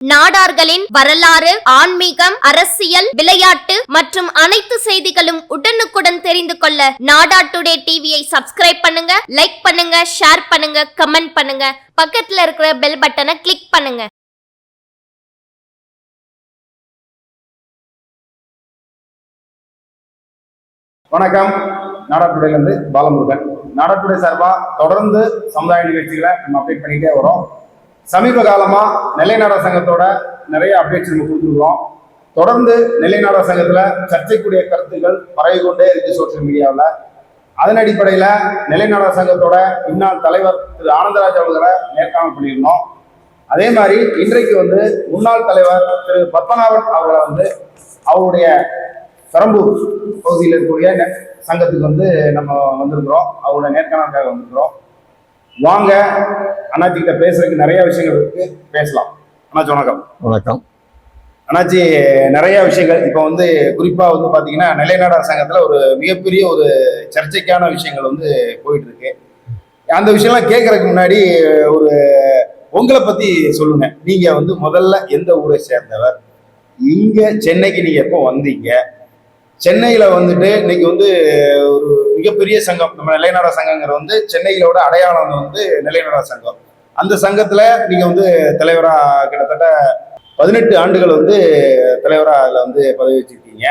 நாடார்களின் வரலாறு ஆன்மீகம் அரசியல் விளையாட்டு மற்றும் அனைத்து செய்திகளும் உடனுக்குடன் தெரிந்து கொள்ள நாடா டுடே டிவியை சப்ஸ்கிரைப் பண்ணுங்க லைக் பண்ணுங்க ஷேர் பண்ணுங்க கமெண்ட் பண்ணுங்க. பக்கத்துல இருக்கிற பெல் பட்டனை கிளிக் பண்ணுங்க. வணக்கம். நாடாட்டுடையிலேருந்து பாலமுருகன். நாடாட்டுடை சார்பாக தொடர்ந்து சமுதாய நிகழ்ச்சிகளை நம்ம அப்டேட் பண்ணிக்கிட்டே வரோம். சமீப காலமாக நெல்லை சங்கத்தோட நிறைய அப்டேட்ஸ் நம்ம கொடுத்துருக்கோம். தொடர்ந்து நெல்லை சங்கத்தில் சர்ச்சைக்குரிய கருத்துக்கள் பரவி கொண்டே இருக்கு சோசியல் மீடியாவில் அதன் அடிப்படையில் நெல்லை சங்கத்தோட இந்நாள் தலைவர் திரு ஆனந்தராஜ் அவர்களை நேர்காணல் பண்ணியிருந்தோம். அதே மாதிரி இன்றைக்கு வந்து முன்னாள் தலைவர் திரு பத்மநாபன் அவர்களை வந்து அவருடைய பெரம்பூர் பகுதியில் இருக்கக்கூடிய நெ- சங்கத்துக்கு வந்து நம்ம வந்திருக்கிறோம். அவரோட நேர்காணலுக்காக வந்திருக்கிறோம். வாங்க. அண்ணாச்சி கிட்ட பேசுறதுக்கு நிறைய விஷயங்கள் இருக்கு. பேசலாம். அண்ணாச்சி வணக்கம். வணக்கம். அண்ணாச்சி நிறைய விஷயங்கள். இப்போ வந்து குறிப்பா வந்து பாத்தீங்கன்னா நிலைநாடக சங்கத்துல ஒரு மிகப்பெரிய ஒரு சர்ச்சைக்கான விஷயங்கள் வந்து போயிட்டு இருக்கு அந்த விஷயம்லாம் கேட்கறதுக்கு முன்னாடி ஒரு உங்களை பத்தி சொல்லுங்க. நீங்க வந்து முதல்ல எந்த ஊரை சேர்ந்தவர்? இங்க சென்னைக்கு நீங்க எப்போ வந்தீங்க? சென்னையில் வந்துட்டு இன்னைக்கு வந்து ஒரு மிகப்பெரிய சங்கம் நம்ம நிலைநாட சங்கங்கிற வந்து சென்னையிலோட அடையாளம் வந்து நிலைநாட சங்கம். அந்த சங்கத்தில் நீங்கள் வந்து தலைவராக கிட்டத்தட்ட பதினெட்டு ஆண்டுகள் வந்து தலைவராக அதில் வந்து பதவி வச்சுருக்கீங்க.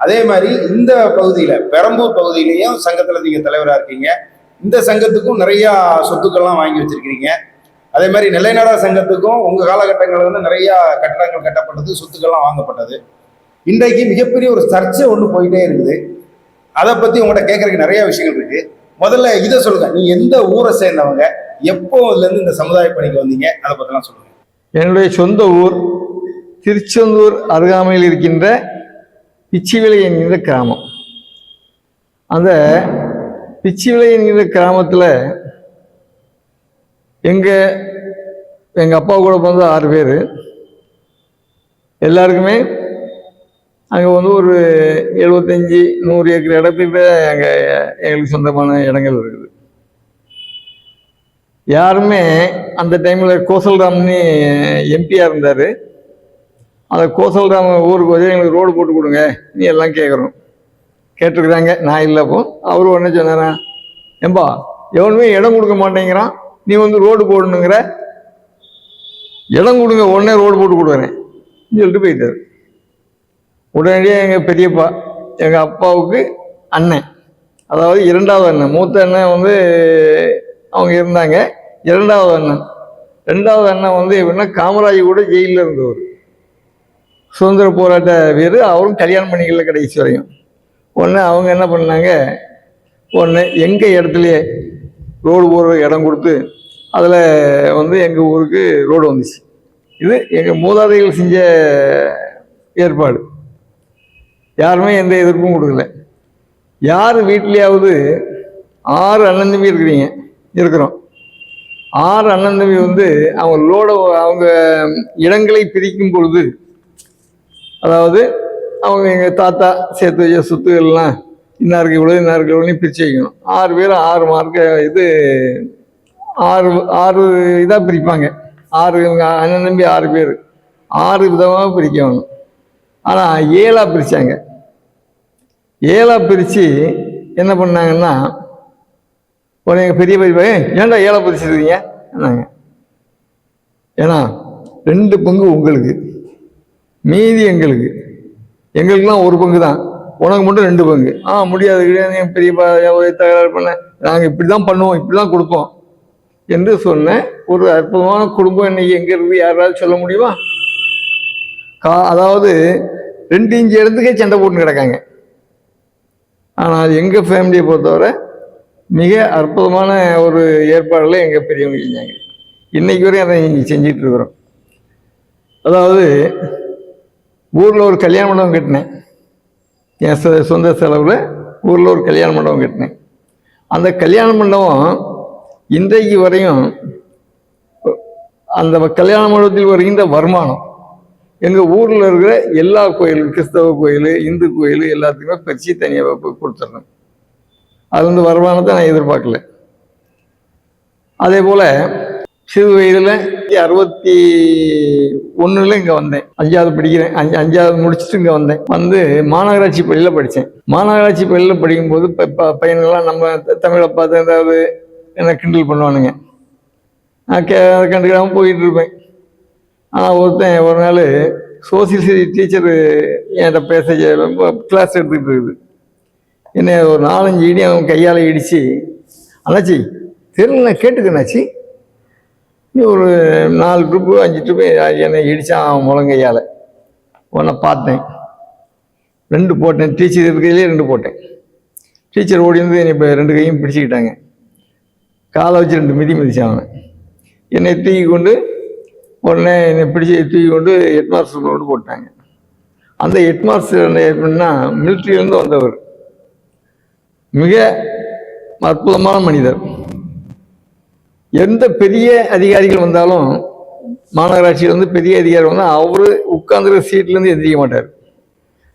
அதே மாதிரி இந்த பகுதியில் பெரம்பூர் பகுதியிலையும் சங்கத்தில் நீங்கள் தலைவராக இருக்கீங்க. இந்த சங்கத்துக்கும் நிறையா சொத்துக்கள்லாம் வாங்கி வச்சிருக்கீங்க. அதே மாதிரி நிலைநாடா சங்கத்துக்கும் உங்கள் காலகட்டங்களில் வந்து நிறையா கட்டடங்கள் கட்டப்பட்டது சொத்துக்கள்லாம் வாங்கப்பட்டது. இன்றைக்கு மிகப்பெரிய ஒரு சர்ச்சை ஒன்று போயிட்டே இருக்குது. அதை பற்றி உங்கள்கிட்ட கேட்குறதுக்கு நிறையா விஷயங்கள் இருக்குது முதல்ல இதை சொல்லுங்க. நீங்கள் எந்த ஊரை சேர்ந்தவங்க? எப்போ அதுலேருந்து இந்த சமுதாய பணிக்கு வந்தீங்க? அதை பற்றிலாம் சொல்லுங்க. என்னுடைய சொந்த ஊர் திருச்செந்தூர் அருகாமையில் இருக்கின்ற பிச்சிவிலை என்கின்ற கிராமம். அந்த பிச்சிவிலை என்கிற கிராமத்தில் எங்கள் எங்கள் அப்பா கூட பிறந்த ஆறு பேர். எல்லாருக்குமே அங்கே வந்து ஒரு எழுபத்தஞ்சி நூறு ஏக்கர் இடத்துக்கிட்ட அங்கே எங்களுக்கு சொந்தமான இடங்கள் இருக்குது. யாருமே அந்த டைமில் கோசல்ராம்னு எம்பியாக இருந்தார். அந்த கோசல்ராம் ஊருக்கு வந்து எங்களுக்கு ரோடு போட்டு கொடுங்க நீ எல்லாம் கேட்குறோம் கேட்டிருக்கிறாங்க நான் இல்லை அப்போ. அவர் உடனே சொன்னாரன் ஏம்பா எவனுமே இடம் கொடுக்க மாட்டேங்கிறான் நீ வந்து ரோடு போடணுங்கிற. இடம் கொடுங்க உடனே ரோடு போட்டு கொடுக்குறேன். சொல்லிட்டு போயிட்டார். உடனடியாக எங்கள் பெரியப்பா எங்கள் அப்பாவுக்கு அண்ணன். அதாவது இரண்டாவது அண்ணன். மூத்த அண்ணன் வந்து அவங்க இருந்தாங்க. இரண்டாவது அண்ணன். ரெண்டாவது அண்ணன் வந்து எப்படின்னா காமராஜ் கூட ஜெயிலில் இருந்தவர். சுதந்திர போராட்ட வீரர். அவரும் கல்யாணம் பண்ணிக்கல கடைசி வரையும். ஒன்று அவங்க என்ன பண்ணாங்க? ஒன்று எங்கள் இடத்துலையே ரோடு போகிற இடம் கொடுத்து அதில் வந்து எங்கள் ஊருக்கு ரோடு வந்துச்சு. இது எங்கள் மூதாதைகள் செஞ்ச ஏற்பாடு. யாருமே எந்த எதிர்ப்பும் கொடுக்கல. யார் வீட்லேயாவது ஆறு அண்ணன் தம்பி இருக்கிறீங்க இருக்கிறோம். ஆறு அண்ணன் தம்பி வந்து அவங்களோட அவங்க இடங்களை பிரிக்கும் பொழுது அதாவது அவங்க எங்கள் தாத்தா சேர்த்து வச்ச சொத்துக்கள்லாம் இன்னாருக்கு இவ்வளோ இன்னாருக்கு இவ்வளோன்னு பிரித்து வைக்கணும். ஆறு பேர் ஆறு மார்க்க இது ஆறு ஆறு இதாக பிரிப்பாங்க. ஆறு அண்ணன் தம்பி ஆறு பேர். ஆறு விதமாக பிரிக்கணும் ஆனால் ஏழாக பிரித்தாங்க ஏழாக பிரித்து என்ன பண்ணாங்கன்னா உடனே எங்கள் பெரிய பெரிய ஏன்டா ஏழை பிரிச்சுருக்கீங்க? என்னங்க ஏன்னா ரெண்டு பங்கு உங்களுக்கு. மீதி எங்களுக்கு. எங்களுக்குலாம் ஒரு பங்கு தான். உனக்கு மட்டும் ரெண்டு பங்கு. ஆ முடியாது கிடையாது. என் பெரியப்பா தகராறு பண்ண. நாங்கள் இப்படி தான் பண்ணுவோம் இப்படி தான் கொடுப்போம். என்று சொன்ன ஒரு அற்புதமான குடும்பம் இன்னைக்கு எங்கே இருக்கு யாராவது சொல்ல முடியுமா? கா அதாவது ரெண்டு இஞ்சி இடத்துக்கே சண்டை போட்டு கிடக்காங்க. ஆனால் எங்கள் ஃபேமிலியை பொறுத்தவரை மிக அற்புதமான ஒரு ஏற்பாடில் எங்கள் பெரியவங்க செஞ்சாங்க. இன்றைக்கு வரையும் அதை இங்கே செஞ்சிட்டு இருக்கிறோம். அதாவது ஊரில் ஒரு கல்யாண மண்டபம் கட்டினேன். என் சொ- சொந்த செலவில் ஊரில் ஒரு கல்யாண மண்டபம் கட்டினேன். அந்த கல்யாண மண்டபம் இன்றைக்கு வரையும் அந்த கல்யாண மண்டபத்தில் வருகின்ற வருமானம் எங்கள் ஊரில் இருக்கிற எல்லா கோயிலும் கிறிஸ்தவ கோயில் இந்து கோயில் எல்லாத்துக்குமே பிரித்து தனியாக கொடுத்துட்றேன் அது வந்து வருமானத்தை நான் எதிர்பார்க்கல. அதே போல் சிறு வயதில் அறுபத்தி ஒன்றில் இங்கே வந்தேன். அஞ்சாவது படிக்கிறேன். அஞ்சு அஞ்சாவது முடிச்சுட்டு இங்கே வந்தேன். வந்து மாநகராட்சி பள்ளியில் படித்தேன் மாநகராட்சி பள்ளியில் படிக்கும்போது இப்போ பையன்கள்லாம் நம்ம த- தமிழை பார்த்து ஏதாவது என்ன கிண்டல் பண்ணுவானுங்க. நான் கே அதை கண்டுக்காமல் போயிட்டு இருப்பேன். ஆனால் ஒருத்தன் ஒரு நாள் சோசியல் டீச்சர் என்கிட்ட பேச கிளாஸ் எடுத்துக்கிட்டு இருக்குது. என்னை ஒரு நாலஞ்சு இடி அவன் கையால் இடித்து அண்ணாச்சி தெரியல நான் கேட்டுக்கண்ணாச்சி நீ ஒரு நாலு ட்ரிப்பு அஞ்சு ட்ரிப்பு என்னை இடித்தான் அவன் முழங்கையால் உன்னை பார்த்தேன். ரெண்டு போட்டேன். டீச்சர் இருக்கையிலே ரெண்டு போட்டேன். டீச்சர் ஓடி வந்து என்னை இப்போ ரெண்டு கையும் பிடிச்சிக்கிட்டாங்க. காலை வச்சு ரெண்டு மிதி மிதிச்சான் அவன். என்னை தூக்கி கொண்டு உடனே என்னை பிடிச்சி தூக்கி கொண்டு ஹெட் மாஸ்டர் கொண்டு போட்டாங்க. அந்த ஹெட் மாஸ்டர் எப்படின்னா மிலிட்ரியிலேருந்து வந்தவர். மிக அற்புதமான மனிதர். எந்த பெரிய அதிகாரிகள் வந்தாலும் மாநகராட்சியில் வந்து பெரிய அதிகாரி வந்தால் அவரு உட்காந்துருக்க சீட்லேருந்து எந்திரிக்க மாட்டார்.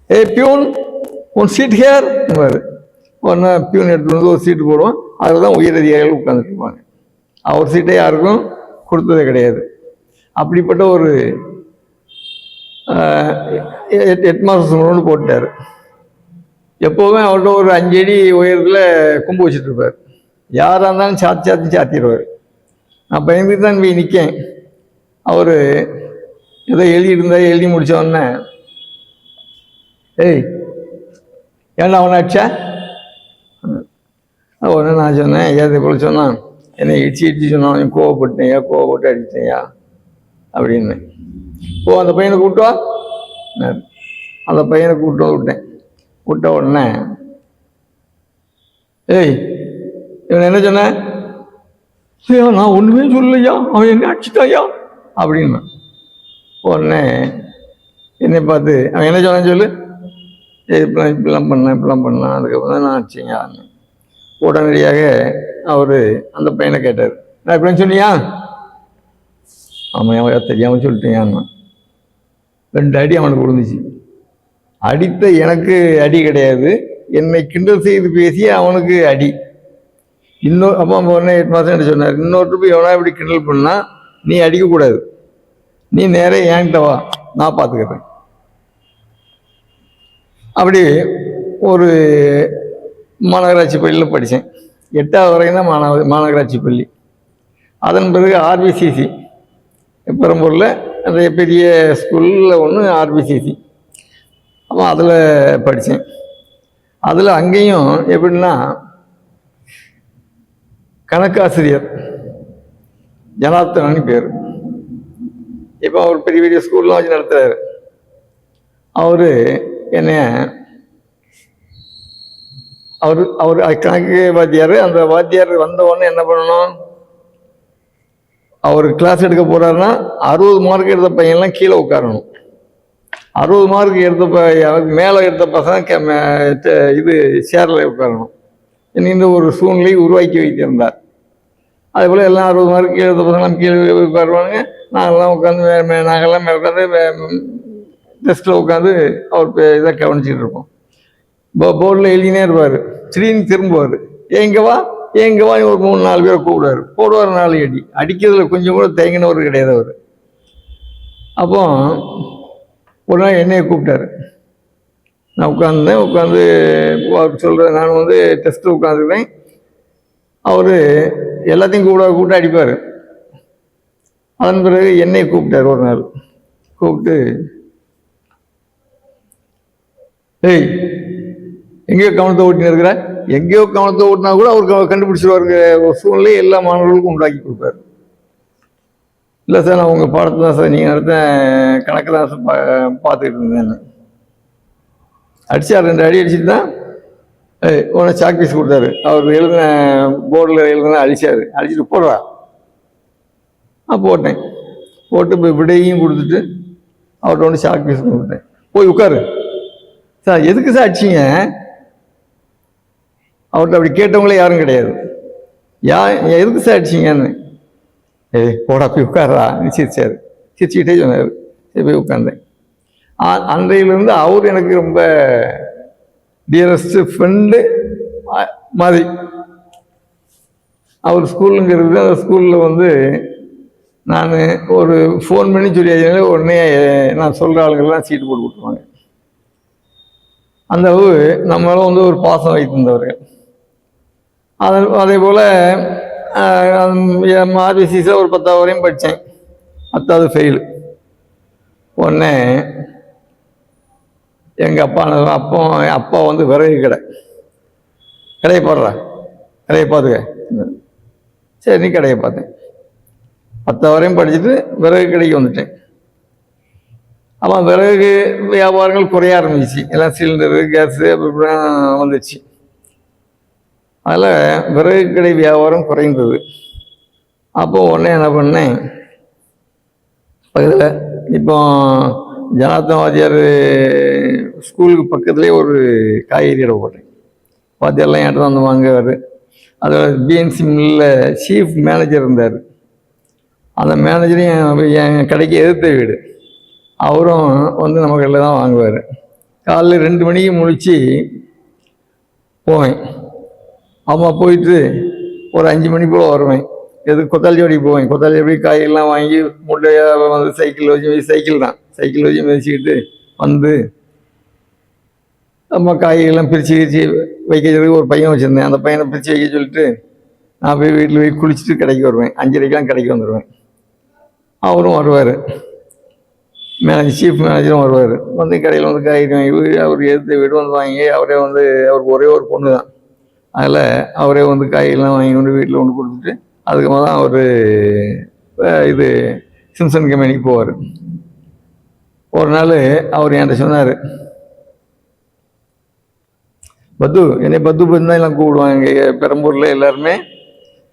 ஏ பியூன் உன் சீட் ஹேர் ஒன்றா பியூன் எடுத்துகிட்டு வந்து ஒரு சீட்டு போடுவோம் அதில் தான் உயர் அதிகாரிகள் உட்காந்துட்டு இருப்பாங்க. அவர் சீட்டை யாருக்கும் கொடுத்ததே கிடையாது. அப்படிப்பட்ட ஒரு ஹெட் மாஸ்டர் போட்டார் எப்போவுமே அவர்கிட்ட ஒரு அஞ்சு அடி உயரத்தில் கும்பு வச்சுட்ருப்பார் யாராக இருந்தாலும் சாத்தி சாத்தி சாத்திடுவார். நான் பயந்துட்டு தான் போய் நிற்கேன் அவர் ஏதோ எழுதிட்டு எழுதி முடித்தோடனே உடனே ஏய் ஏன்டா அவனை அடிச்சா? உடனே நான் சொன்னேன் ஏதை போல சொன்னான்? என்னை இடிச்சு இடிச்சு சொன்னான். கோவப்பட்டேயா கோவப்பட்டு அடித்தேயா அப்படின்னு. ஓ அந்த பையனை கூப்பிட்டு வா. அந்த பையனை கூப்பிட்டு விட்டேன். விட்ட உடனே ஏய் இவன் என்ன சொன்ன? ஐயா நான் ஒன்றுமே சொல்லலையா? அவன் என்ன அடிச்சிட்டாயா? அப்படின்னு. உடனே என்னை பார்த்து அவன் என்ன சொன்னான்னு சொல்லு. ஏய் இப்படிலாம் இப்படிலாம் பண்ணேன் இப்படிலாம் பண்ணேன் அதுக்கப்புறம் தான் நான் அடிச்சிங்க உடனடியாக அவர் அந்த பையனை கேட்டார். நான் இப்படின்னு சொன்னியா அவன் தெரியாமல் சொல்லிட்டேன் ரெண்டு அடி அவனுக்கு விழுந்துச்சு. அடித்த எனக்கு அடி கிடையாது. என்னை கிண்டல் செய்து பேசி அவனுக்கு அடி. இன்னொரு அப்பா உடனே எட்டு மாதம் என்ன சொன்னார்? இன்னொரு போய் எவனா இப்படி கிண்டல் பண்ணால் நீ அடிக்கக்கூடாது நீ நேரே என்கிட்ட வா நான் பார்த்துக்கிறேன் அப்படி ஒரு மாநகராட்சி பள்ளியில் படித்தேன் எட்டாவது வரைக்கும் தான் மாநகராட்சி பள்ளி. அதன் பிறகு ஆர்பிசிசி பெரம்பூரில் அந்த பெரிய ஸ்கூலில் ஒன்று ஆர்பிசிசி அப்போ அதில் படித்தேன் அதில் அங்கேயும் எப்படின்னா கணக்காசிரியர் ஜனார்த்தனன் பேர். இப்போ அவர் பெரிய பெரிய ஸ்கூல்லாம் வச்சு நடத்துகிறார் அவர் என்ன அவர் அவர் கணக்கு வாத்தியார். அந்த வாத்தியார் வந்த உடனே என்ன பண்ணணும்? அவர் கிளாஸ் எடுக்க போறாருன்னா அறுபது மார்க் எடுத்த பையன்லாம் கீழே உட்காரணும். அறுபது மார்க் எடுத்த ப மேலே எடுத்த பசங்க மே- இது சேரில் உட்காரணும். இந்த ஒரு சூழ்நிலையை உருவாக்கி வைத்திருந்தார். அதே போல் எல்லாம் அறுபது மார்க் எடுத்த பசங்களாம் கீழே உட்காருவாங்க நாங்கள்லாம் உட்காந்து மே- நாங்கள்லாம் மே- உட்காந்து டெஸ்ட்டில் உட்காந்து அவர் பே- இதை கவனிச்சிட்டு இருப்போம். போ போர்டில் எழுதினே இருப்பார். திடீர்னு திரும்புவார். ஏங்க எங்கே வாங்கி ஒரு மூணு நாலு பேரை கூப்பிடுவார். போடுவார் நாலு அடி. அடிக்கிறதுல கொஞ்சம் கூட தேங்கினவர் கிடையாது அவர். அப்போ ஒரு நாள் என்னையை கூப்பிட்டாரு. நான் உட்காந்தேன் உட்காந்து அவர் சொல்கிறேன் நான் வந்து டெஸ்ட்டு உட்காந்துருக்கேன் அவர் எல்லாத்தையும் கூட கூப்பிட்டு அடிப்பார். அதன் பிறகு என்னை கூப்பிட்டார் ஒரு நாள். கூப்பிட்டு ஏய் எங்கேயோ கவனத்தை ஓட்டின்னு இருக்கிற? எங்கேயோ கவனத்தை ஓட்டினா கூட அவர் கண்டுபிடிச்சிருவாருங்க ஒரு சூழ்நிலையை எல்லா மாணவர்களுக்கும் உண்டாக்கி கொடுப்பாரு. இல்லை சார் நான் உங்கள் பாடத்தை தான் சார் நீங்கள் நடத்த கணக்கு தான் சார் பா பார்த்துக்கிட்டு இருந்தேன் அடிச்சார் ரெண்டு அடி அடிச்சுட்டு தான் ஏய் உடனே சாக் பீஸ் கொடுத்தாரு. அவர் எழுதின போர்டில் எழுதின அடித்தார் அடிச்சுட்டு போடுறா நான் போட்டேன். போட்டு இப்போ விடையும் கொடுத்துட்டு அவர்கிட்ட ஒன்று சாக் பீஸ் கொடுத்தேன். போய் உட்காரு. சார் எதுக்கு சார் அடிச்சீங்க? அவர்கிட்ட அப்படி கேட்டவங்களே யாரும் கிடையாது. யா எதுக்கு சார் அடிச்சீங்கன்னு? ஏய் போடா போய் உட்கார்றா. சிரிச்சார் சிரிச்சுக்கிட்டே சொன்னார். சரி போய் உட்காந்தேன் அன்றையிலிருந்து அவர் எனக்கு ரொம்ப டியரஸ்ட் ஃப்ரெண்டு மாதிரி. அவர் ஸ்கூலுங்கிறது அந்த ஸ்கூலில் வந்து நான் ஒரு ஃபோன் பண்ணி சொல்லியாச்சுனாலே உடனே நான் சொல்கிற ஆளுங்கள்லாம் சீட்டு போட்டு கொடுத்துருவாங்க அந்த அளவு நம்மளால வந்து ஒரு பாசம் வைத்திருந்தவர்கள். அது அதே போல் ஆர்பிசிஸில் ஒரு பத்தாவது வரையும் படித்தேன். பத்தாவது ஃபெயிலு உடனே எங்கள் அப்பா அப்போ அப்பா வந்து விறகு கடை. கடையை பாடுறா. கடையை பார்த்துக்க. சரி நீ கடையை பார்த்தேன் பத்து வரையும் படிச்சுட்டு விறகு கடைக்கு வந்துட்டேன். அப்போ விறகு வியாபாரங்கள் குறைய ஆரம்பிச்சு. எல்லாம் சிலிண்டரு கேஸு அப்புறம் வந்துச்சு. அதில் விறகு கடை வியாபாரம் குறைந்தது. அப்போ உடனே என்ன பண்ணேன்? பக்கத்தில் இப்போ ஜனார்த்தன் வாத்தியார் ஸ்கூலுக்கு பக்கத்துலேயே ஒரு காய்கறி கடை போட்டேன். வாத்தியார்லாம் என்கிட்ட வந்து வாங்குவார். அதில் பிஎன்சி மில்லில் சீஃப் மேனேஜர் இருந்தார். அந்த மேனேஜரையும் என் கடைக்கு எதிர்த்த வீடு. அவரும் வந்து நம்ம கடையில் தான் வாங்குவார். காலையில் ரெண்டு மணிக்கு முழித்து போவேன். அம்மா போயிட்டு ஒரு அஞ்சு மணி போல் வருவேன். எது கொத்தாலிச்சோடிக்கு போவேன். கொத்தாலிச்சோடி காயெல்லாம் வாங்கி முட்டையாக வந்து சைக்கிள் வச்சு சைக்கிள் தான். சைக்கிள் வச்சு மிதிச்சுக்கிட்டு வந்து நம்ம காய்கறிலாம் பிரித்து பிரித்து வைக்கிறதுக்கு ஒரு பையன் வச்சுருந்தேன். அந்த பையனை பிரித்து வைக்க சொல்லிட்டு நான் போய் வீட்டில் போய் குளிச்சுட்டு கடைக்கு வருவேன். அஞ்சரைக்கெலாம் கடைக்கு வந்துடுவேன் அவரும் வருவார். மேனேஜர் சீஃப் மேனேஜரும் வருவார். வந்து கடையில் வந்து காய்கறி வாங்கி அவர் எடுத்து வீடு வந்து வாங்கி அவரே வந்து அவருக்கு ஒரே ஒரு பொண்ணு தான் அதில் அவரே வந்து காயெல்லாம் வாங்கி கொண்டு வீட்டில் கொண்டு கொடுத்துட்டு அதுக்கப்புறம் தான் அவர் இது சிம்சன் கம்பெனிக்கு போவார். ஒரு நாள் அவர் என்கிட்ட சொன்னார் பத்து என்னை பத்து பத்து தான் எல்லாம் கூப்பிடுவாங்க இங்கே பெரம்பூரில் எல்லாருமே.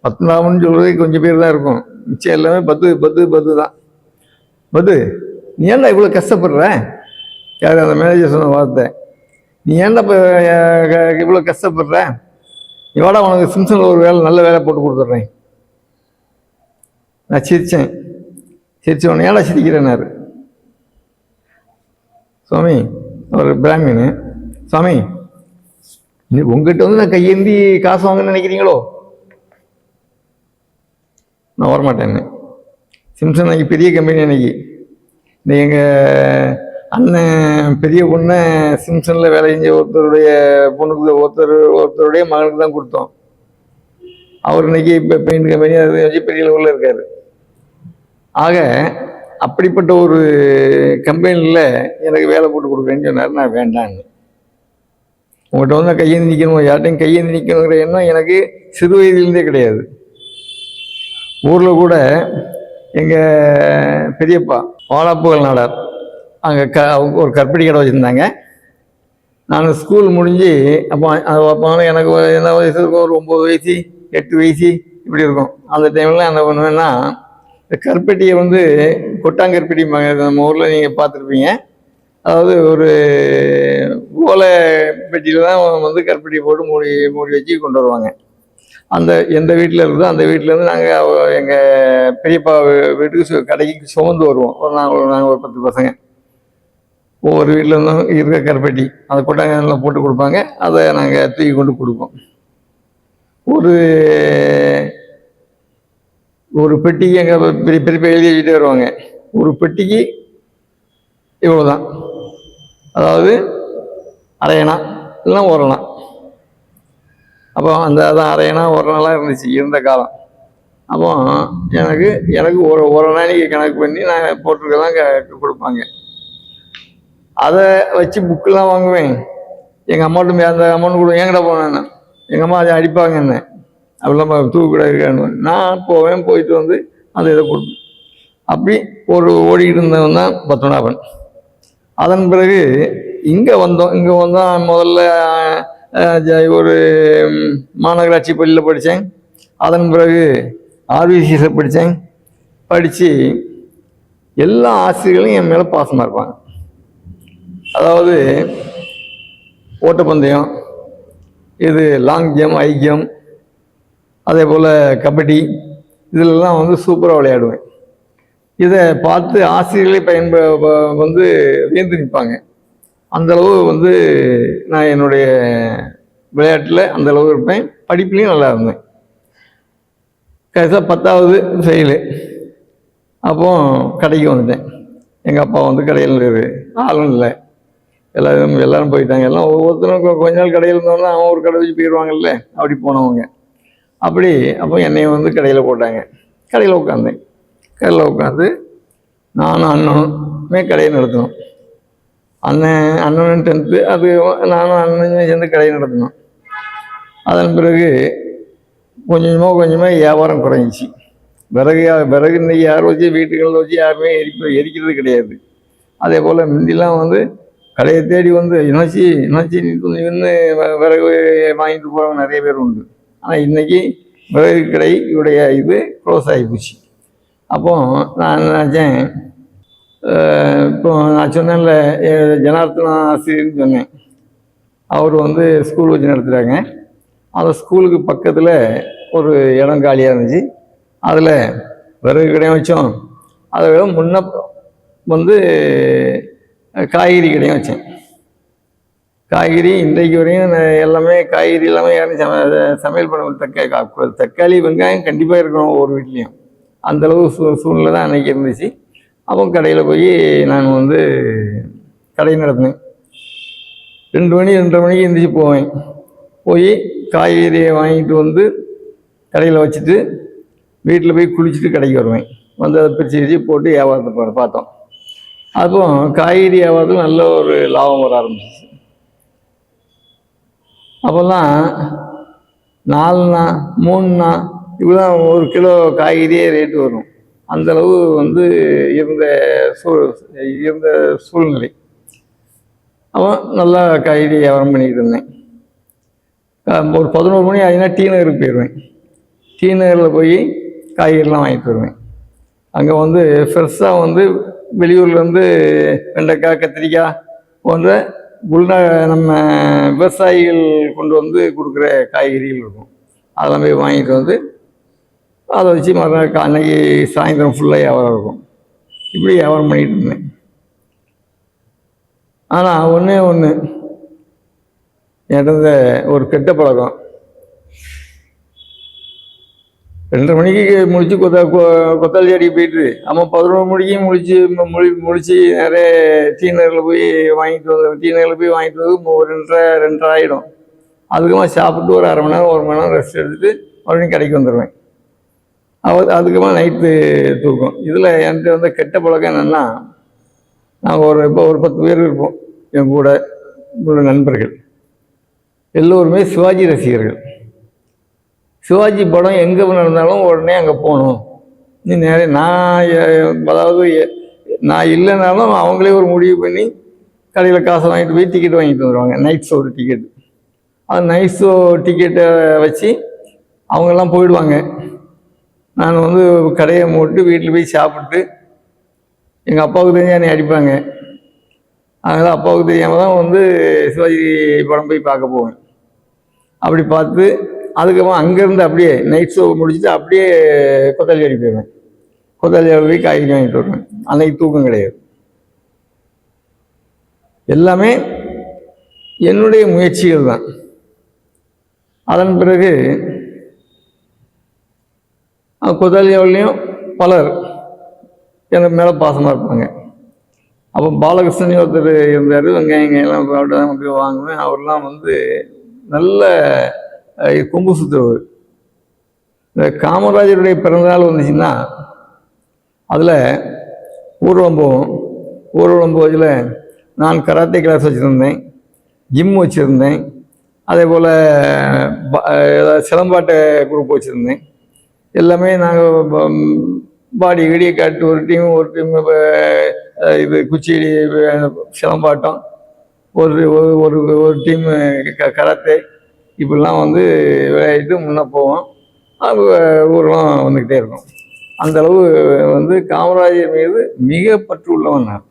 பத்மநாபன் சொல்கிறதே கொஞ்சம் பேர் தான் இருக்கும். மிச்சம் எல்லாமே பத்து பத்து பத்து தான். பத்து நீ ஏன்டா இவ்வளோ கஷ்டப்படுற? யார் அந்த மேனேஜர் சொன்ன வார்த்தை. நீ ஏன்டா இப்போ இவ்வளோ கஷ்டப்படுற? இவாடா உனக்கு சிம்சனில் ஒரு வேலை நல்ல வேலை போட்டு கொடுத்துட்றேன். நான் சிரித்தேன் சிரிச்ச உடனே ஏடா சிரிக்கிறேன்னாரு? சுவாமி அவர் பிராமின். சுவாமி நீ உங்ககிட்ட வந்து நான் கையேந்தி காசு வாங்கன்னு நினைக்கிறீங்களோ? நான் வரமாட்டேன்னு. சிம்சன் அன்னைக்கு பெரிய கம்பெனி அன்னைக்கு இந்த எங்கள் அண்ணன் பெரிய பொண்ணை சிம்சனில் வேலை செஞ்ச ஒருத்தருடைய பொண்ணுக்கு ஒருத்தர் ஒருத்தருடைய மகனுக்கு தான் கொடுத்தோம். அவர் இன்னைக்கு இப்போ பெயிண்ட் கம்பெனி அது வச்சு பெரிய லெவலில் இருக்கார். ஆக அப்படிப்பட்ட ஒரு கம்பெனியில் எனக்கு வேலை போட்டு கொடுக்குறேன்னு சொன்னார். நான் வேண்டான்னு. உங்கள்கிட்ட வந்து நான் கையேந்தி நிற்கணும் யார்ட்டையும் கையேந்தி நிற்கணுங்கிற எண்ணம் எனக்கு சிறு வயதிலேருந்தே கிடையாது. ஊரில் கூட எங்கள் பெரியப்பா வாழாப்புகள் நாடார். அங்கே க அவங்க ஒரு கற்பிடி கடை வச்சுருந்தாங்க. நான் ஸ்கூல் முடிஞ்சு அப்போ அது அப்போ எனக்கு என்ன வயசு இருக்கும் ஒரு ஒம்பது வயசு எட்டு வயசு இப்படி இருக்கும். அந்த டைமில் என்ன பண்ணுவேன்னா இந்த கற்பெட்டியை வந்து கொட்டாங்கருப்பெட்டி நம்ம ஊரில் நீங்கள் பார்த்துருப்பீங்க. அதாவது ஒரு ஓலை பெட்டியில் தான் வந்து கருப்பெட்டி போட்டு மூடி மூடி வச்சு கொண்டு வருவாங்க. அந்த எந்த வீட்டில் இருக்குதோ அந்த வீட்டிலேருந்து நாங்கள் எங்கள் பெரியப்பா வீட்டுக்கு சு- கடைக்கு சுமந்து வருவோம். ஒரு நாங்கள் நாங்கள் ஒரு பத்து பசங்க. ஒவ்வொரு வீட்டில் இருந்தும் இருக்க கருப்பட்டி. அதை கொட்டாங்கல்ல போட்டு கொடுப்பாங்க. அதை நாங்கள் தூக்கி கொண்டு கொடுப்போம். ஒரு ஒரு பெட்டிக்கு எங்கள் பெரிய பெரிய எழுதி வச்சுட்டே வருவாங்க. ஒரு பெட்டிக்கு இவ்வளோ தான் அதாவது அரையணா இல்லைன்னா ஓரணா அப்போ அந்த அதான் அரையணா ஓரணாலாம் இருந்துச்சு இருந்த காலம். அப்போ எனக்கு எனக்கு ஒரு ஒரு நாளைக்கு கணக்கு பண்ணி நான் போட்டிருக்கதான் கொடுப்பாங்க. அதை வச்சு புக்கெல்லாம் வாங்குவேன். எங்கள் அம்மாட்டும் அந்த அமௌண்ட் கொடுங்க என்கிட்ட போனேன் எங்கள் அம்மா அதை அடிப்பாங்க என்ன? அப்படிலாம் இருக்கான்னு. நான் போவேன் போயிட்டு வந்து அந்த இதை கொடுப்பேன் அப்படி ஒரு ஓடிக்கிட்டு இருந்தவன் தான் பத்மநாபன். அதன் பிறகு இங்கே வந்தோம். இங்கே வந்தால் முதல்ல ஜ- ஒரு மாநகராட்சி பள்ளியில் படித்தேன். அதன் பிறகு ஆர்விசியில் படித்தேன். படித்து எல்லா ஆசிரியர்களும் என் மேலே பாசமாக இருப்பாங்க. அதாவது ஓட்டப்பந்தயம் இது லாங் ஜம்ப் ஹை ஜம்ப் அதே போல் கபடி இதிலெல்லாம் வந்து சூப்பராக விளையாடுவேன். இதை பார்த்து ஆசிரியர்களே பயன்ப வந்து வியந்து நிற்பாங்க அந்தளவு வந்து நான் என்னுடைய விளையாட்டில் அந்தளவு இருப்பேன். படிப்புலேயும் நல்லா இருந்தேன். கடைசியாக பத்தாவது ஃபெயிலு அப்போ கடைக்கு வந்துட்டேன். எங்கள் அப்பா வந்து கடையில் ஆளும் இல்லை. எல்லாரும் எல்லாரும் போயிட்டாங்க. எல்லாம் ஒவ்வொருத்தரும் கொஞ்ச நாள் கடையில் இருந்தோம்னா அவன் ஒரு கடை வச்சு போயிடுவாங்கல்ல அப்படி போனவங்க. அப்படி அப்போ என்னைய வந்து கடையில் போட்டாங்க. கடையில் உட்காந்தேன் கடையில் உட்காந்து நானும் அண்ணனுமே கடையை நடத்தணும் அண்ணன் அண்ணனும் டென்த்து அது நானும் அண்ணனும் சேர்ந்து கடையை நடத்தணும் அதன் பிறகு கொஞ்சமாக கொஞ்சமாக வியாபாரம் குறைஞ்சிச்சு. விறகு விறகு இன்னைக்கு யார் வச்சு வீட்டுகளில் வச்சு யாருமே எரிக்க எரிக்கிறது கிடையாது. அதே போல் முந்திலாம் வந்து கடையை தேடி வந்து இணைச்சி இணைச்சி நின்று விறகு வாங்கிட்டு போகிறவங்க நிறைய பேர் உண்டு. ஆனால் இன்னைக்கு விறகு கடை இவருடைய இது க்ளோஸ் ஆகி போச்சு. அப்போ நான் நினச்சேன் இப்போ நான் சொன்னேன்ல எ- ஜனார்த்தன ஆசிரியர்னு சொன்னேன். அவர் வந்து ஸ்கூல் வச்சு நடத்துகிறாங்க அந்த ஸ்கூலுக்கு பக்கத்தில் ஒரு இடம் காலியாக இருந்துச்சு. அதில் விறகு கடையும் வச்சோம். அதை விட முன்ன வந்து காய்கறி கடையும் வச்சேன். காய்கறி இன்றைக்கு வரையும் நான் எல்லாமே காய்கறி எல்லாமே யாரும் சம சமையல் பண்ண தக்காளி தக்காளி வெங்காயம் கண்டிப்பாக இருக்கணும் ஒவ்வொரு வீட்லேயும். அந்தளவு சூ சூழ்நிலை தான் அன்றைக்கி இருந்துச்சு. அப்போ கடையில் போய் நான் வந்து கடை நடத்தினேன். ரெண்டு மணி ரெண்டரை மணிக்கு எந்திரிச்சு போவேன். போய் காய்கறியை வாங்கிட்டு வந்து கடையில் வச்சுட்டு வீட்டில் போய் குளிச்சுட்டு கடைக்கு வருவேன். வந்து அதை பிரித்து பிரித்து போட்டு வியாபாரத்தை பார்த்தோம். அப்போ காய்கறி வியாபாரத்தில் நல்ல ஒரு லாபம் வர ஆரம்பிச்சிச்சு அப்போல்லாம் நாலுண்ணா மூணுண்ணா இப்படிதான் ஒரு கிலோ காய்கறியே ரேட்டு வரும். அந்தளவு வந்து இருந்த சூ இருந்த சூழ்நிலை. அவன் நல்லா காய்கறி வியாபாரம் பண்ணிக்கிட்டு இருந்தேன். ஒரு பதினோரு மணி ஆச்சுன்னா டீ நகருக்கு போயிடுவேன். டீ நகரில் போய் காய்கறிலாம் வாங்கிட்டு வருவேன். அங்கே வந்து ஃப்ரெஷ்ஷாக வந்து வெளியூர்லேருந்து வெண்டைக்காய் கத்திரிக்காய் போன்ற உள்ந நம்ம விவசாயிகள் கொண்டு வந்து கொடுக்குற காய்கறிகள் இருக்கும். அதெல்லாம் போய் வாங்கிட்டு வந்து அதை வச்சு மறுநாள் அன்னைக்கு சாயந்தரம் ஃபுல்லாக வியாபாரம் இருக்கும். இப்படி வியாபாரம் பண்ணிகிட்டு இருந்தேன். ஆனால் ஒன்றே ஒன்று என்கிட்ட ஒரு கெட்ட பழக்கம். ரெண்டரை மணிக்கு முடிச்சு கொத்த கொ- கொத்தாளி அடி போயிட்டு ஆமாம் பதினொரு மணிக்கு முடிச்சு முழி முடிச்சு நிறைய டீ நகரில் போய் வாங்கிட்டு வந்து டீ நகரில் போய் வாங்கிட்டு வந்து ஒரு ரெண்டரை ரெண்டரை ஆகிடும் அதுக்கப்புறமா சாப்பிட்டு ஒரு அரை மணி நேரம் ஒரு மணி நேரம் ரெஸ்ட் எடுத்துட்டு மறுபடியும் கடைக்கு வந்துடுவேன் அவ அதுக்கப்புறம் நைட்டு தூக்கம். இதில் என்கிட்ட வந்து கெட்ட பழக்கம் என்னென்னா நாங்கள் ஒரு இப்போ ஒரு பத்து பேர் இருப்போம் என் கூட உள்ள நண்பர்கள். எல்லோருமே சிவாஜி ரசிகர்கள். சிவாஜி படம் எங்கே நடந்தாலும் உடனே அங்கே போகணும். நீ நிறைய நான் அதாவது நான் இல்லைனாலும் அவங்களே ஒரு முடிவு பண்ணி கடையில் காசு வாங்கிட்டு போய் டிக்கெட் வாங்கிட்டு வந்துடுவாங்க நைட் ஷோ டிக்கெட் அது நைட் ஷோ டிக்கெட்டை வச்சு அவங்கெல்லாம் போயிடுவாங்க. நான் வந்து கடையை மூட்டு வீட்டில் போய் சாப்பிட்டு எங்கள் அப்பாவுக்கு தெரிஞ்சு என்னை அடிப்பாங்க. அதனால் அப்பாவுக்கு தெரியாமல் தான் வந்து சிவாஜி படம் போய் பார்க்க போவேன். அப்படி பார்த்து அதுக்கப்புறம் அங்கேருந்து அப்படியே நைட் ஷோ முடிச்சுட்டு அப்படியே கொத்தாலி அடி போயிடுவேன். கொத்தாலி போய் காய்கறி வாங்கிட்டு வருவேன். அன்னைக்கு தூக்கம் கிடையாது. எல்லாமே என்னுடைய முயற்சிகள் தான். அதன் பிறகு கொத்தாலியாவிலையும் பலர் எனக்கு மேலே பாசமாக இருப்பாங்க. அப்போ பாலகிருஷ்ணன் ஒருத்தர் இருந்தார் வெங்காயம் எல்லாம் சாப்பிட்டு தான் போய் வாங்குவேன். அவர்லாம் வந்து நல்ல கொம்பு சுத்துறவர் இந்த காமராஜருடைய பிறந்தநாள் வந்துச்சுன்னா அதில் ஊர்வலம் போவோம் ஊர்வலம் போதில் நான் கராத்தே கிளாஸ் வச்சுருந்தேன் ஜிம் வச்சுருந்தேன் அதே போல் சிலம்பாட்ட குரூப் வச்சுருந்தேன். எல்லாமே நாங்கள் பாடி கடியை காட்டு ஒரு டீம் ஒரு டீம் இது குச்சிடி சிலம்பாட்டம் ஒரு ஒரு- ஒரு ஒரு டீம் கராத்தே. இப்படிலாம் வந்து விளையாடிட்டு முன்னே போவோம். அது ஊரெலாம் வந்துக்கிட்டே இருக்கும். அந்தளவு வந்து காமராஜர் மீது மிக பற்று உள்ளவன் நான்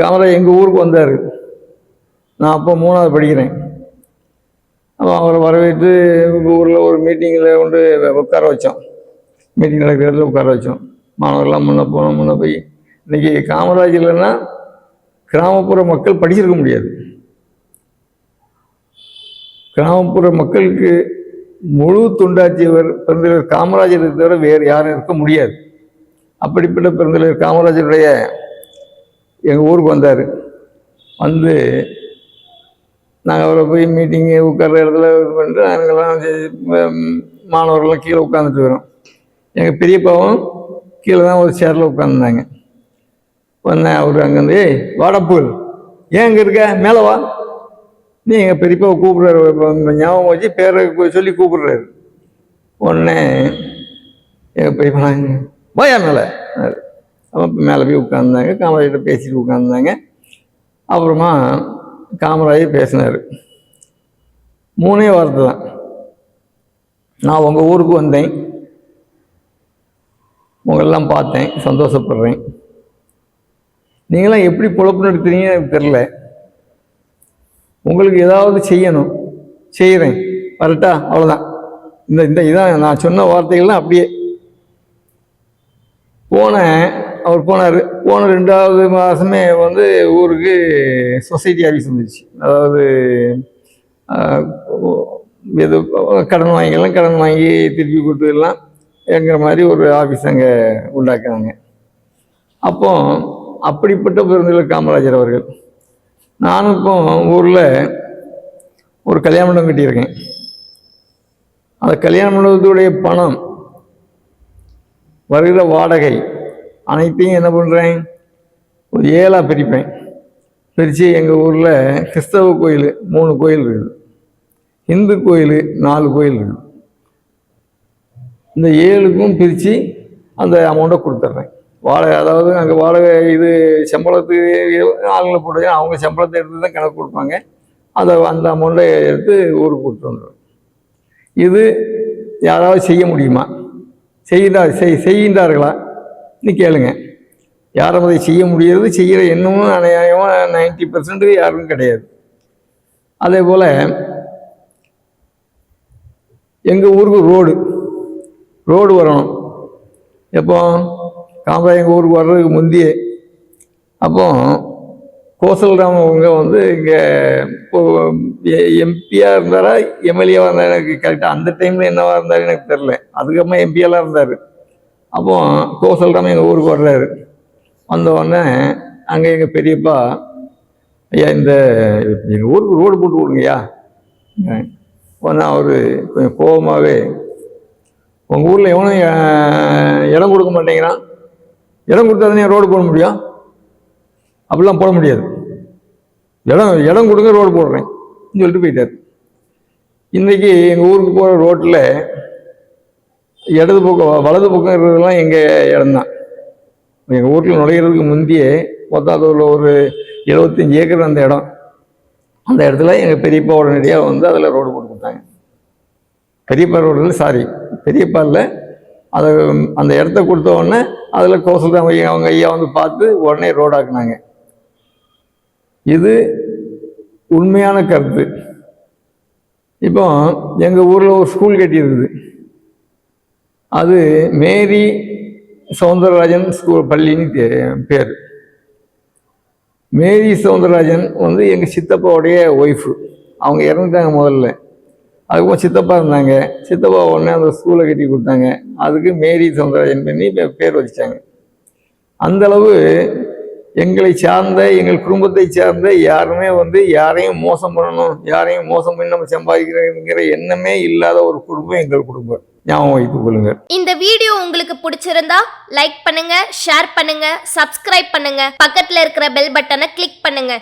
காமராஜர் எங்கள் ஊருக்கு வந்தார். நான் அப்போ மூணாவது படிக்கிறேன். அப்போ அவரை வரவேற்று எங்கள் ஊரில் ஒரு மீட்டிங்கில் கொண்டு உட்கார வச்சோம். மீட்டிங் நடக்கிற இடத்துல உட்கார வச்சோம். மாணவர்கள்லாம் முன்னே போனோம் முன்னே போய். இன்றைக்கி காமராஜ் இல்லைன்னா கிராமப்புற மக்கள் படிச்சிருக்க முடியாது. கிராமப்புற மக்களுக்கு முழு தொண்டாற்றியவர் பெருந்தலைவர் காமராஜரை தவிர வேறு யாரும் இருக்க முடியாது. அப்படிப்பட்ட பெருந்தலைவர் காமராஜருடைய எங்கள் ஊருக்கு வந்தார். வந்து நாங்கள் அவரை போய் மீட்டிங்கு உட்கார்ற இடத்துல இது பண்ணிட்டு நாங்கள்லாம் மாணவர்கள்லாம் கீழே உட்காந்துட்டு வரோம் எங்கள் பெரியப்பாவும் கீழே தான் ஒரு சேரில் உட்காந்துருந்தாங்க வந்தேன் அவர் அங்கேருந்து ஏய் வாடப்பூல் ஏன் இங்கே இருக்க? மேலே வா. நீ எங்கள் பெரியப்பாவை கூப்பிட்றாரு. ஞாபகம் வச்சு பேரை சொல்லி கூப்பிடுறாரு. உடனே எங்கள் பெரியப்பா வாயா மேலே. அவன் மேலே போய் உட்காந்துருந்தாங்க காமராஜர்கிட்ட பேசிட்டு உட்காந்துருந்தாங்க அப்புறமா காமராஜர் பேசினார். மூணே வார்த்தை தான். நான் உங்கள் ஊருக்கு வந்தேன். உங்களெல்லாம் பார்த்தேன். சந்தோஷப்படுறேன். நீங்களாம் எப்படி பொழப்பு நடத்துறீங்கன்னு எனக்கு தெரில உங்களுக்கு ஏதாவது செய்யணும் செய்கிறேன் வரட்டா? அவ்வளோதான் இந்த இந்த இதான் நான் சொன்ன வார்த்தைகள்லாம் அப்படியே. போனேன். அவர் போனார். போன ரெண்டாவது மாதமே வந்து ஊருக்கு சொசைட்டி ஆஃபீஸ் வந்துச்சு. அதாவது எது கடன் வாங்கிக்கலாம் கடன் வாங்கி திருப்பி கொடுத்துடலாம் என்கிற மாதிரி ஒரு ஆஃபீஸ் அங்கே உண்டாக்குனாங்க. அப்போ அப்படிப்பட்ட பெருந்தலைவர் காமராஜர் அவர்கள் நானும் இப்போ ஊரில் ஒரு கல்யாண மண்டபம் கட்டியிருக்கேன். அந்த கல்யாண மண்டபத்துடைய பணம் வருகிற வாடகை அனைத்தையும் என்ன பண்ணுறேன் ஒரு ஏழாக பிரிப்பேன். பிரித்து எங்கள் ஊரில் கிறிஸ்தவ கோயில் மூணு கோயில் இருக்குது. இந்து கோயில் நாலு கோயில் இருக்குது. இந்த ஏழுக்கும் பிரித்து அந்த அமௌண்ட்டை கொடுத்துட்றேன். வாடகை அதாவது அங்கே வாடகை இது சம்பளத்துக்கு ஆளுங்களை போட்டு அவங்க சம்பளத்தை எடுத்து தான் கணக்கு கொடுப்பாங்க. அதை அந்த அமௌண்ட்டை எடுத்து ஊருக்கு கொடுத்து வந்துடுவேன் இது யாராவது செய்ய முடியுமா? செய்கிறார் செய் செய்கின்றார்களா? நீ கேளுங்க. யாரும் அதை செய்ய முடியாது செய்கிற எண்ணமும் அநியாயமாக நைன்டி பர்சன்ட் யாருக்கும் கிடையாது. அதே போல் எங்கள் ஊருக்கு ரோடு ரோடு வரணும். எப்போ? காம்பா எங்கள் ஊருக்கு வர்றதுக்கு முந்தையே. அப்போ கோசல்ராம் அவங்க வந்து இங்கே எம்பியாக இருந்தாரா எம்எல்ஏவாக இருந்தார் எனக்கு கரெக்டாக அந்த டைமில் என்னவாக இருந்தார் எனக்கு தெரில அதுக்கப்புறமா எம்பியெல்லாம் இருந்தார். அப்போ கோசல்ராம் எங்கள் ஊருக்கு வர்றாரு. வந்த உடனே அங்கே எங்கள் பெரியப்பா ஐயா இந்த எங்கள் ஊருக்கு ரோடு போட்டு விடுங்கய்யா. உடனே அவர் கொஞ்சம் கோபமாகவே உங்கள் ஊரில் எவனும் இடம் கொடுக்க மாட்டேங்கிறான். இடம் கொடுத்தா தானே ரோடு போட முடியும்? அப்படிலாம் போட முடியாது. இடம் இடம் கொடுங்க ரோடு போடுறேன். சொல்லிட்டு போயிட்டார். இன்றைக்கி எங்கள் ஊருக்கு போகிற ரோட்டில் இடது பக்கம் வ- வலது பக்கம் இருக்கிறதுலாம் எங்கள் இடம்தான். எங்கள் ஊரில் நுழையிறதுக்கு முந்தையே ஒத்தாத்தூரில் ஒரு எழுபத்தஞ்சி ஏக்கர் அந்த இடம். அந்த இடத்துல எங்கள் பெரியப்பா உடனடியாக வந்து அதில் ரோடு போட்டு கொடுத்தாங்க. பெரியப்பா ரோடில் சாரி பெரியப்பா இல்லை அதை அந்த இடத்த கொடுத்த உடனே அதில் கோசல்ராம் ஐயா அவங்க ஐயா வந்து பார்த்து உடனே ரோடாக்குனாங்க இது உண்மையான கருத்து. இப்போ எங்கள் ஊரில் ஒரு ஸ்கூல் கட்டியிருக்குது. அது மேரி சவுந்தரராஜன் ஸ்கூல் பள்ளின்னு பேர். மேரி சவுந்தரராஜன் வந்து எங்கள் சித்தப்பாவுடைய ஒய்ஃபு அவங்க இறந்துட்டாங்க முதல்ல. அதுக்கப்புறம் சித்தப்பா இருந்தாங்க. சித்தப்பா உடனே அந்த ஸ்கூலை கட்டி கொடுத்தாங்க. அதுக்கு மேரி சவுந்தரராஜன் பண்ணி பே- பேர் வச்சிட்டாங்க. அந்தளவு எங்களை சார்ந்த எங்கள் குடும்பத்தை சார்ந்த யாருமே வந்து யாரையும் மோசம் பண்ணணும் யாரையும் மோசம் பண்ணி நம்ம சம்பாதிக்கிறோங்கிற எண்ணமே இல்லாத ஒரு குடும்பம் எங்கள் குடும்பம். ஞாபகம் வைத்துக் கொள்ளுங்க இந்த வீடியோ உங்களுக்கு பிடிச்சிருந்தா லைக் பண்ணுங்க ஷேர் பண்ணுங்க சப்ஸ்கிரைப் பண்ணுங்க. பக்கத்துல இருக்கிற பெல் பட்டனை கிளிக் பண்ணுங்க.